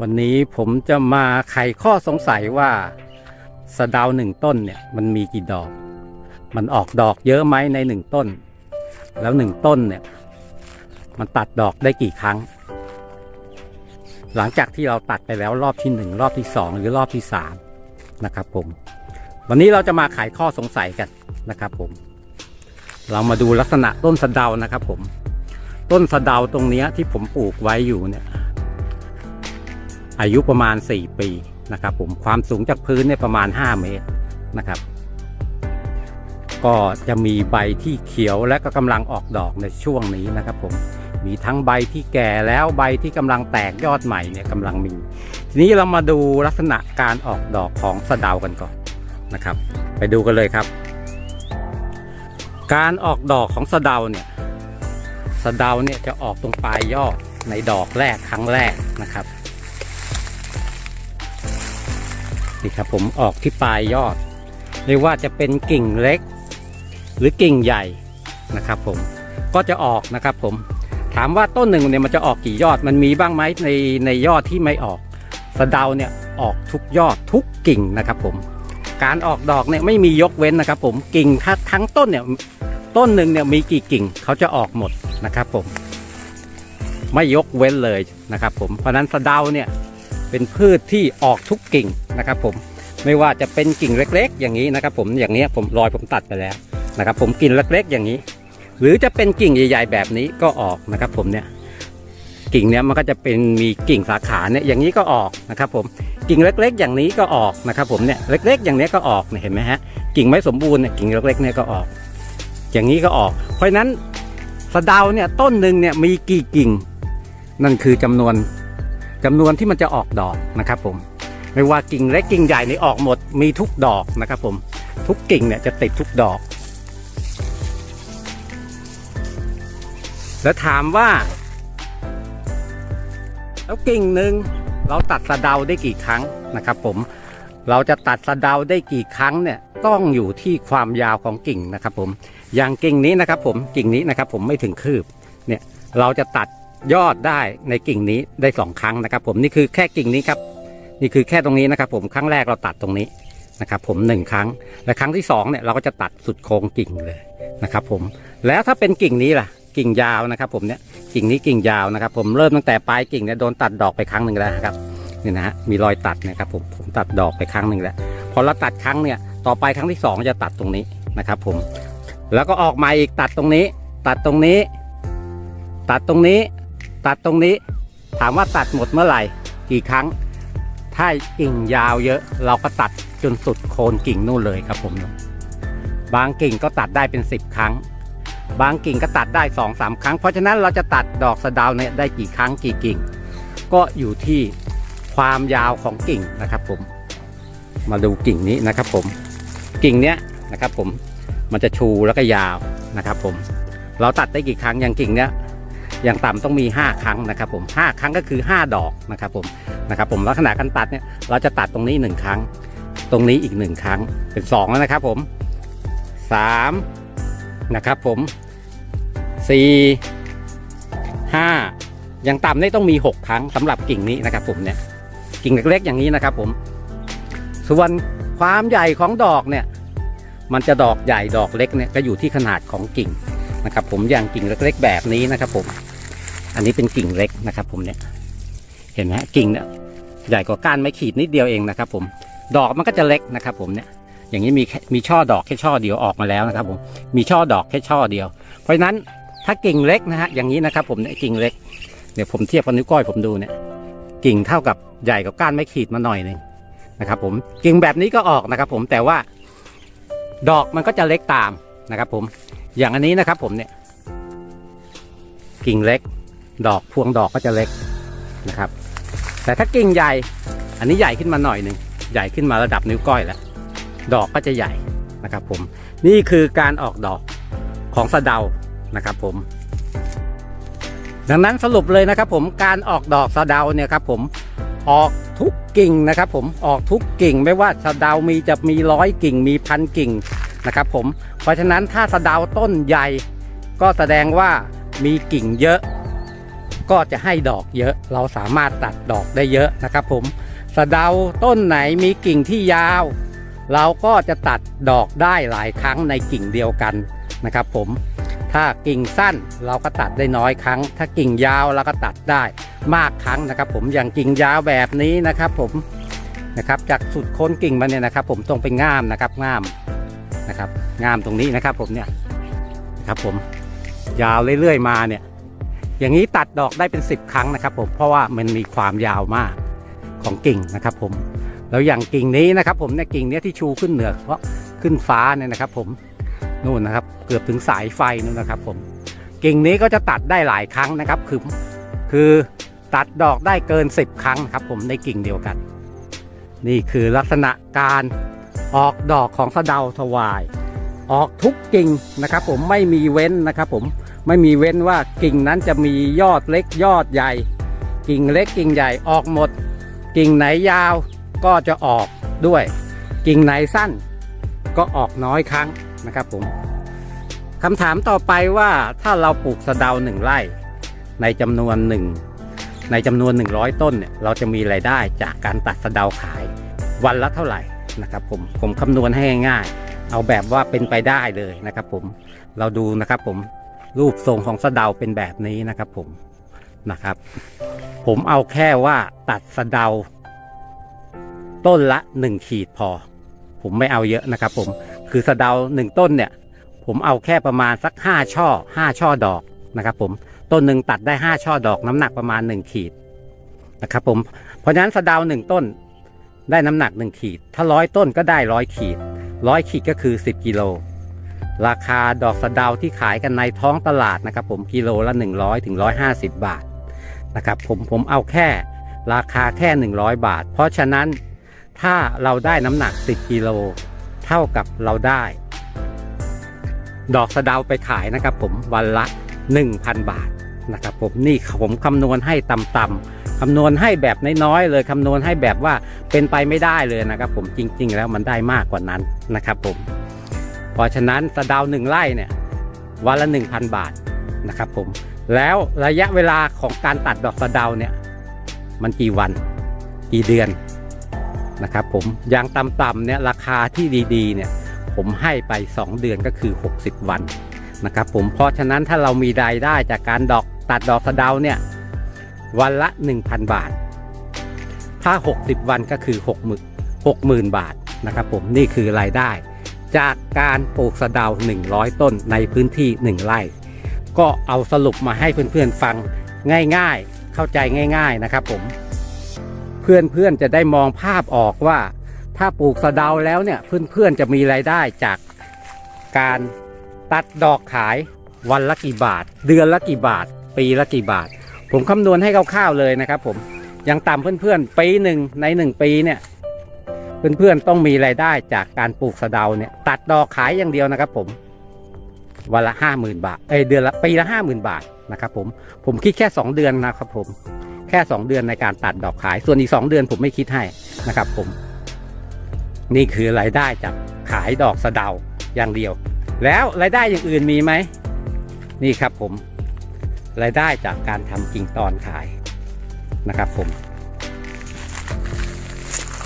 วันนี้ผมจะมาไขข้อสงสัยว่าสะดาวหนึ่งต้นเนี่ยมันมีกี่ดอก มันออกดอกเยอะไหมในหนึ่งต้น แล้วหนึ่งต้นเนี่ยมันตัดดอกได้กี่ครั้ง หลังจากที่เราตัดไปแล้วรอบที่หนึ่งรอบที่สองหรือรอบที่สามนะครับผม วันนี้เราจะมาไขข้อสงสัยกันนะครับผม เรามาดูลักษณะต้นสะเดานะครับผม ต้นสะเดาตรงนี้ที่ผมปลูกไว้อยู่เนี่ย อายุประมาณ 4 ปีนะครับผมความสูงจากพื้นเนี่ยประมาณ 5 เมตรนะครับ ก็จะมีใบที่เขียวและก็กำลังออกดอกในช่วงนี้นะครับผมมีทั้งใบที่แก่แล้วใบที่กำลังแตกยอดใหม่เนี่ยกำลังมี ทีนี้เรามาดูลักษณะการออกดอกของสะเดากันก่อนนะครับ ไปดูกันเลยครับ การออกดอกของสะเดาเนี่ยสะเดาเนี่ยจะออกตรงปลายยอดในดอกแรกครั้งแรกนะครับ นี่ครับผมออกที่ปลายยอดไม่ว่าจะเป็นกิ่งเล็ก หรือกิ่งใหญ่นะครับผมก็จะออกนะครับผมถามว่าต้นหนึ่งเนี่ยมันจะออกกี่ยอดมันมีบ้างไหมในในยอดที่ไม่ออกสะเดาเนี่ยออกทุกยอดทุกกิ่งนะครับผมการออกดอกเนี่ยไม่มียกเว้นนะครับผมกิ่งทั้งทั้งต้นเนี่ยต้นหนึ่งเนี่ยมีกี่กิ่งเขาจะออกหมดนะครับผมไม่ยกเว้นเลยนะครับผมเพราะฉะนั้นสะเดาเนี่ยเป็นพืชที่ออกทุกกิ่ง นะครับผมไม่ว่าจะเป็นกิ่งเล็ก ๆ อย่างนี้นะครับ ผมอย่างนี้ผมรอยผมตัดไปแล้วนะครับ ผมกิ่งเล็ก ๆ อย่างนี้ หรือจะเป็นกิ่งใหญ่ ๆ แบบนี้ก็ออกนะครับ ผมเนี่ยกิ่งเนี้ยมันก็จะเป็นมีกิ่งสาขาเนี่ยอย่างนี้ก็ออกนะครับ ผมกิ่งเล็ก ๆ อย่างนี้ก็ออกนะครับ ผมเนี่ยเล็ก ๆ อย่างนี้ก็ออกเห็นไหมฮะกิ่งไม่สมบูรณ์เนี่ยกิ่งเล็กๆเนี่ยก็ออก อย่างนี้ก็ออก เพราะฉะนั้นสะเดาเนี่ยต้นหนึ่งเนี่ยมีกี่กิ่ง นั่นคือจำนวนจำนวนที่มันจะออกดอกนะครับผม ไม่ว่ากิ่งเล็กกิ่งใหญ่นี่ออกหมดมีทุกดอกนะครับผมทุกกิ่งเนี่ยจะติดทุกดอก แล้วถามว่า แล้วกิ่งหนึ่งเราตัดสะเดาได้กี่ครั้งนะครับ ผมเราจะตัดสะเดาได้กี่ครั้งเนี่ยต้องอยู่ที่ความยาวของกิ่งนะครับ ผมอย่างกิ่งนี้นะครับ ผมกิ่งนี้นะครับ ผมไม่ถึงคืบเนี่ยเราจะตัดยอดได้ในกิ่งนี้ได้สองครั้งนะครับ ผมนี่คือแค่กิ่งนี้ครับ นี่คือแค่ตรงนี้นะครับผมครั้งแรกเราตัดตรงนี้นะครับผมหนึ่งครั้ง และครั้งที่สองเนี่ยเราก็จะตัดสุดโคนกิ่งเลยนะครับผมแล้วถ้าเป็นกิ่งนี้ล่ะกิ่งยาวนะครับผมเนี่ยกิ่งนี้กิ่งยาวนะครับผมเริ่มตั้งแต่ปลายกิ่งเนี่ยโดนตัดดอกไปครั้งหนึ่งแล้วครับนี่นะฮะมีรอยตัดนะครับผมผมตัดดอกไปครั้งหนึ่งแล้วพอเราตัดครั้งเนี่ยต่อไปครั้งที่สองจะตัดตรงนี้นะครับผมแล้วก็ออกมาอีกตัดตรงนี้ ตัดตรงนี้ ตัดตรงนี้ ตัดตรงนี้ ถามว่าตัดหมดเมื่อไหร่กี่ครั้ง ถ้ากิ่งยาวเยอะเราก็ตัดจนสุดโคนกิ่งนู่นเลยครับผมบางกิ่งก็ตัดได้เป็นสิบครั้ง บางกิ่งก็ตัดได้สองสามครั้ง เพราะฉะนั้นเราจะตัดดอกสะดาวเนี่ยได้กี่ครั้งกี่กิ่ง ก็อยู่ที่ความยาวของกิ่งนะครับผม มาดูกิ่งนี้นะครับผม กิ่งเนี้ยนะครับผมมันจะชูแล้วก็ยาวนะครับผม เราตัดได้กี่ครั้งอย่างกิ่งเนี้ยอย่างต่ำต้องมี 5 ครั้งนะครับผม5ครั้งก็คือ 5 ดอกนะครับผม นะครับ ผมลักษณะการตัดเนี่ยเราจะตัดตรงนี้ 1 ครั้ง ตรงนี้อีก 1 ครั้งเป็น2แล้วนะครับผม3นะครับผม4 5อย่างต่ำนี่ต้องมี 6 ครั้งสำหรับกิ่งนี้นะครับ ผมเนี่ยกิ่งเล็กๆอย่างนี้นะครับ ผม ส่วนความใหญ่ของดอกเนี่ยมันจะดอกใหญ่ดอกเล็กเนี่ยก็อยู่ที่ขนาดของกิ่งนะครับ ผมอย่างกิ่งเล็กๆแบบนี้นะครับ ผม อันนี้เป็นกิ่งเล็กนะครับ ผมเนี่ย ห็นไหมฮะกิ่งเนี่ยใหญ่กว่าก้านไม้ขีดนิดเดียวเองนะครับ ผมดอกมันก็จะเล็กนะครับ ผมเนี่ยอย่างนี้มีมีช่อดอกแค่ช่อเดียวออกมาแล้วนะครับ ผมมีช่อดอกแค่ช่อเดียว เพราะฉะนั้นถ้ากิ่งเล็กนะฮะอย่างนี้นะครับ ผมเนี่ยกิ่งเล็กเดี๋ยวผมเทียบกับนิ้วก้อยผมดูเนี่ยกิ่งเท่ากับใหญ่กว่าก้านไม้ขีดมาหน่อยหนึงนะครับ ผมกิ่งแบบนี้ก็ออกนะครับ ผมแต่ว่าดอกมันก็จะเล็กตามนะครับ ผมอย่างอันนี้นะครับ ผมเนี่ยกิ่งเล็ก ดอกพวงดอกก็จะเล็กนะครับ แต่ถ้ากิ่งใหญ่ อันนี้ใหญ่ขึ้นมาหน่อยหนึ่งใหญ่ขึ้นมาระดับนิ้วก้อยแล้วดอกก็จะใหญ่นะครับผมนี่คือการออกดอกของสะเดานะครับผม ดังนั้นสรุปเลยนะครับผมการออกดอกสะเดาเนี่ยครับผมออกทุกกิ่งนะครับผมออกทุกกิ่งไม่ว่าสะเดามีจะมีร้อยกิ่งมีพันกิ่งนะครับผมเพราะฉะนั้นถ้าสะเดาต้นใหญ่ ก็แสดงว่ามีกิ่งเยอะ ก็จะให้ดอกเยอะ เราสามารถตัดดอกได้เยอะนะครับผมสะเดาต้นไหนมีกิ่งที่ยาว เราก็จะตัดดอกได้หลายครั้งในกิ่งเดียวกันนะครับผมถ้ากิ่งสั้นเราก็ตัดได้น้อยครั้ง ถ้ากิ่งยาวเราก็ตัดได้มากครั้งนะครับ ผมอย่างกิ่งยาวแบบนี้นะครับผมนะครับจากสุดโคนกิ่งมันเนี่ยนะครับ ผมตรงไปง่ามนะครับง่ามนะครับง่ามตรงนี้นะครับผมเนี่ยนะครับผมยาวเรื่อยๆมาเนี่ย อย่างนี้ตัดดอกได้เป็น 10 ครั้งนะครับผมเพราะว่ามันมีความยาวมากของกิ่งนะครับผมแล้วอย่างกิ่งนี้นะครับผมเนี่ยกิ่งเนี้ยที่ชูขึ้นเหนือเพราะขึ้นฟ้าเนี่ยนะครับผมนู่นนะครับเกือบถึงสายไฟนู่นนะครับผมกิ่งนี้ก็จะตัดได้หลายครั้งนะครับคือคือตัดดอกได้เกิน 10 ครั้งครับผมในกิ่งเดียวกัน นี่คือลักษณะการออกดอกของสะเดาถวาย ออกทุกกิ่งนะครับผมไม่มีเว้นนะครับผม ไม่มีเว้นว่ากิ่งนั้นจะมียอดเล็กยอดใหญ่ กิ่งเล็กกิ่งใหญ่ออกหมด กิ่งไหนยาวก็จะออกด้วย กิ่งไหนสั้น ก็ออกน้อยครั้งนะครับผมคำถามต่อไปว่าถ้าเราปลูกสะเดาหนึ่งไร่ ในจำนวนหนึ่งในจำนวน 100 ต้นเนี่ยเราจะมีรายได้จากการตัดสะเดาขายวันละเท่าไหร่นะครับผมผมคำนวณให้ง่าย เอาแบบว่าเป็นไปได้เลยนะครับผมเราดูนะครับผม รูปทรงของสะเดาเป็นแบบนี้นะครับผมนะครับ ผมเอาแค่ว่าตัดสะเดา ต้นละหนึ่งขีดพอ ผมไม่เอาเยอะนะครับผมคือสะเดาหนึ่งต้นเนี่ย ผมเอาแค่ประมาณสักห้าช่อห้าช่อดอกนะครับผมต้นหนึ่งตัดได้ห้าช่อดอกน้ำหนักประมาณหนึ่งขีดนะครับผมเพราะฉะนั้นสะเดาหนึ่งต้นได้น้ำหนักหนึ่งขีด ถ้าร้อยต้นก็ได้ร้อยขีดร้อยขีดก็คือสิบกิโล ราคาดอกสะเดาที่ขายกันในท้องตลาดนะครับ ผมกิโลละ100ถึง150 บาทนะครับผมผมเอาแค่ราคาแค่ 100 บาท เพราะฉะนั้นถ้าเราได้น้ำหนัก 10กิโลเท่ากับเราได้ ดอกสะเดาไปขายนะครับ ผมวันละ 1,000 บาทนะครับผมนี่ผมคำนวณให้ต่ำๆคำนวณให้แบบน้อยๆเลยคำนวณให้แบบว่าเป็นไปไม่ได้เลยนะครับ ผมจริง ๆ แล้วมันได้มากกว่านั้นนะครับผม ราะฉะนั้นสะดาวหนึ่งไร่เนี่ยวันละ 1,000 บาทนะครับผมแล้วระยะเวลาของการตัดดอกสะเดาเนี่ยมันกี่วันกี่เดือนนะครับผมอย่างต่ำๆเนี่ยราคาที่ดีๆเนี่ยผมให้ไป 2 เดือนก็คือ 60 วันนะครับผมเพราะฉะนั้นถ้าเรามีรายได้จากการดอกตัดดอกสะเดาเนี่ยวันละ 1,000 บาท ถ้า 60 วันก็คือ 60,000 บาทนะครับผมนี่คือรายได้ จากการปลูกสะเดา100 ต้นในพื้นที่ 1 ไร่ ก็เอาสรุปมาให้เพื่อนๆฟังง่ายๆ เข้าใจง่าย ๆนะครับผม เพื่อนๆจะได้มองภาพออกว่า ถ้าปลูกสะเดาแล้วเนี่ยเพื่อนๆจะมีรายได้จากการตัดดอกขายวันละกี่บาท เดือนละกี่บาท ปีละกี่บาท ผมคำนวณให้คร่าวๆเลยนะครับผม ยังต่ำเพื่อนๆปีหนึ่งในหนึ่งปีเนี่ย เพื่อนๆต้องมีรายได้จากการปลูกสะเดาเนี่ย ตัดดอกขายอย่างเดียวนะครับ ผมวันละห้าหมื่นบาทเอเดือนละปีละห้าหมื่นบาทนะครับผมผมคิดแค่ 2 เดือนนะครับผมแค่ 2 เดือนในการตัดดอกขาย ส่วนอีก 2 เดือนผมไม่คิดให้นะครับ ผม นี่คือรายได้จากขายดอกสะเดาอย่างเดียว แล้วรายได้อย่างอื่นมีไหมนี่ครับผมรายได้จากการทำกิ่งตอนขายนะครับผม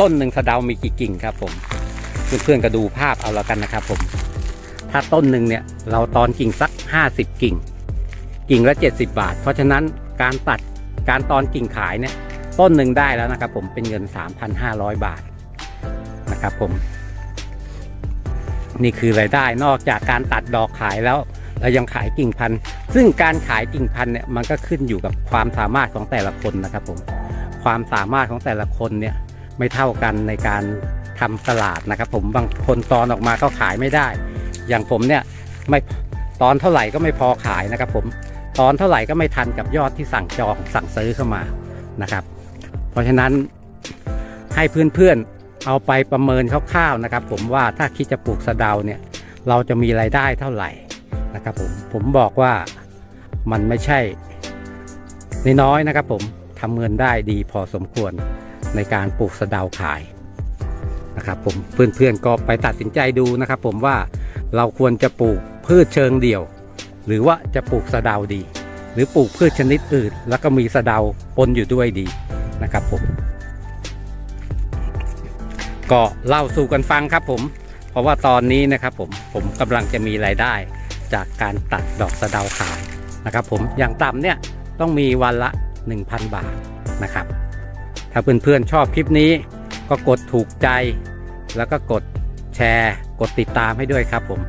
ต้นหนึ่งสะเดามีกี่กิ่งครับผม เพื่อนๆก็ดูภาพเอาแล้วกันนะครับผม ถ้าต้นหนึ่งเนี่ยเราตอนกิ่งสัก 50 กิ่ง กิ่งละ 70 บาท เพราะฉะนั้นการตัดการตอนกิ่งขายเนี่ยต้นหนึ่งได้แล้วนะครับผมเป็นเงิน 3,500 บาทนะครับผม นี่คือรายได้นอกจากการตัดดอกขายแล้วเรายังขายกิ่งพันธุ์ ซึ่งการขายกิ่งพันธุ์เนี่ยมันก็ขึ้นอยู่กับความสามารถของแต่ละคนนะครับผม ความสามารถของแต่ละคนเนี่ย ไม่เท่ากันในการทำตลาดนะครับ ผมบางคนตอนออกมาก็ขายไม่ได้ อย่างผมเนี่ยไม่ตอนเท่าไหร่ก็ไม่พอขายนะครับ ผมตอนเท่าไหร่ก็ไม่ทันกับยอดที่สั่งจองสั่งซื้อเข้ามานะครับ เพราะฉะนั้นให้เพื่อนๆเอาไปประเมินคร่าวๆนะครับ ผมว่าถ้าคิดจะปลูกสะเดาเนี่ย เราจะมีรายได้เท่าไหร่นะครับผมผมบอกว่ามันไม่ใช่น้อยๆนะครับ ผมทำเงินได้ดีพอสมควร ในการปลูกสะเดาขายนะครับผมเพื่อนๆก็ไปตัดสินใจดูนะครับ ผมว่าเราควรจะปลูกพืชเชิงเดี่ยว หรือว่าจะปลูกสะเดาดี หรือปลูกพืชชนิดอื่น แล้วก็มีสะเดาปนอยู่ด้วยดีนะครับผมก็เล่าสู่กันฟังครับผม เพราะว่าตอนนี้นะครับผมผมกำลังจะมีรายได้จากการตัดดอกสะเดาขายนะครับ ผมอย่างต่ำเนี่ยต้องมีวันละ 1,000 บาทนะครับ ถ้าเพื่อนๆชอบคลิปนี้ ก็กดถูกใจ แล้วก็กดแชร์ กดติดตามให้ด้วยครับผม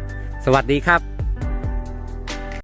สวัสดีครับ